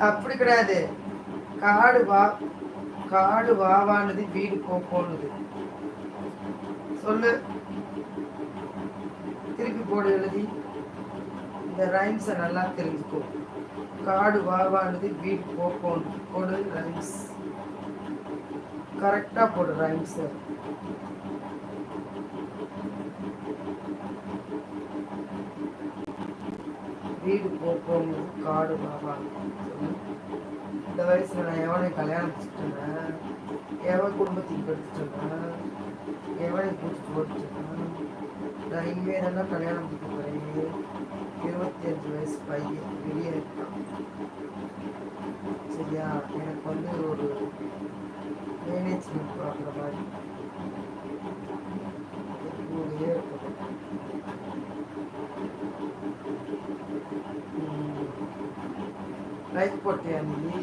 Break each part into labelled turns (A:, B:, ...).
A: அப்படி கிடையாது காடு வா காடு வாவானது வீடு போ போனது சொல்லு. திருப்பி போடு எழுதி. இந்த ரைம்ஸை நல்லா தெரிஞ்சுக்கோ. காடு வாவானது வீடு போ போடு ரைம்ஸ் கரெக்டாக போடு ரைம்ஸை வீடு போ காடு பாபா இந்த வயசுல நான் எவனை கல்யாணம் வச்சுட்டேன். எவன் குடும்பத்துக்கு எடுத்துட்டேன் எவனை கூட்டிட்டு போட்டுட்டேன். நான் இனிமே தானே கல்யாணம் பண்ணிக்க போறேன். பையன் வெளியே இருக்கான் சரியா? எனக்கு வந்து ஒரு மேனேஜ்மெண்ட் ப்ராப்ளம் மாதிரி. கூடயே இருக்கணும் லைக் போட்டியா நீ?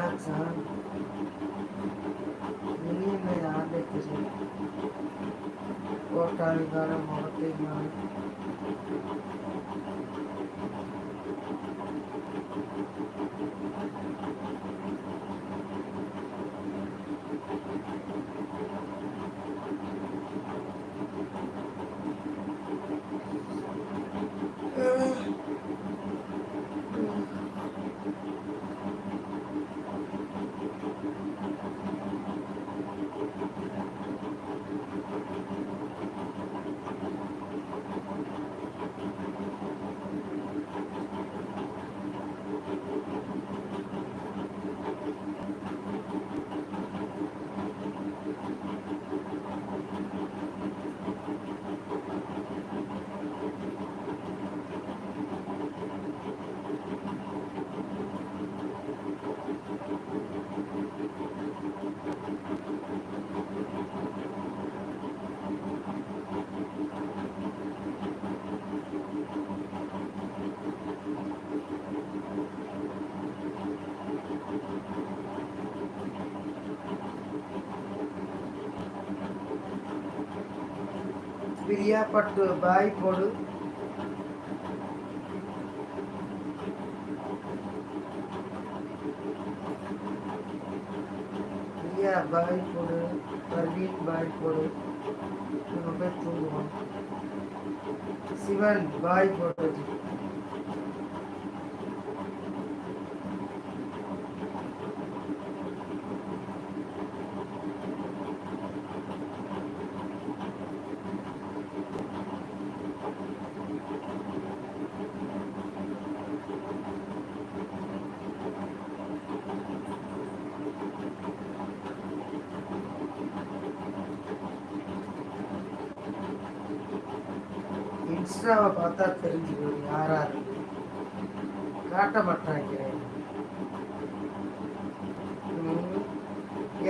A: Bak sana. Yemin ve rahmet edin. Ortalıklara muhabbet edin. Priya பட்டு பாய் போடு. பிரியா பாய் போடு. பர்வீன் பாய் போடு. இவங்க போய் தூங்குவான். சிவன் பாய் போடுறது இன்ஸ்டாவை பார்த்தா தெரிஞ்சுக்கணும் யாரா இருக்கு? காட்ட மாட்டாங்க.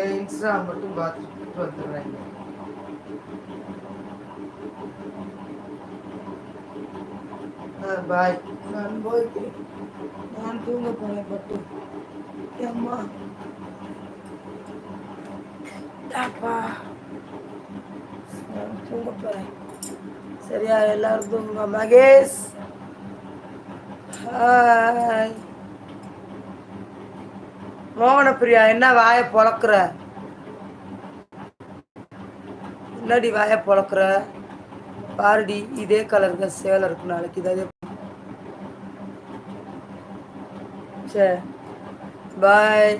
A: என் இன்ஸ்டா மட்டும் பார்த்துட்டு வந்துடுறாங்க. பாய் நான் போய்க்கிறேன் நான் தூங்க போறேன் பட்டு. அம்மா. தூங்க சரியா எல்லாரும் தூங்குங்க. மகேஷ். ஹாய். மோகனப்பிரியா என்ன வாயை பொழக்கிற என்னடி வாயை பொழக்கிற பாருடி இதே கலர் தான் சேலை இருக்கு நாளைக்கு. இதே சரி பாய்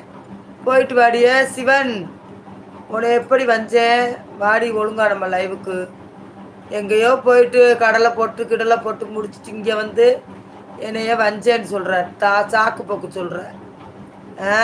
A: போயிட்டு வாடிய சிவன். உன்னை எப்படி வந்தேன் வாடி ஒழுங்கா நம்ம லைவுக்கு எங்கேயோ போயிட்டு கடலை போட்டு கிடலை போட்டு முடிச்சுட்டு இங்கே வந்து என்னைய வஞ்சேன்னு சொல்கிற தா சாக்கு போக்கு சொல்கிற ஆ?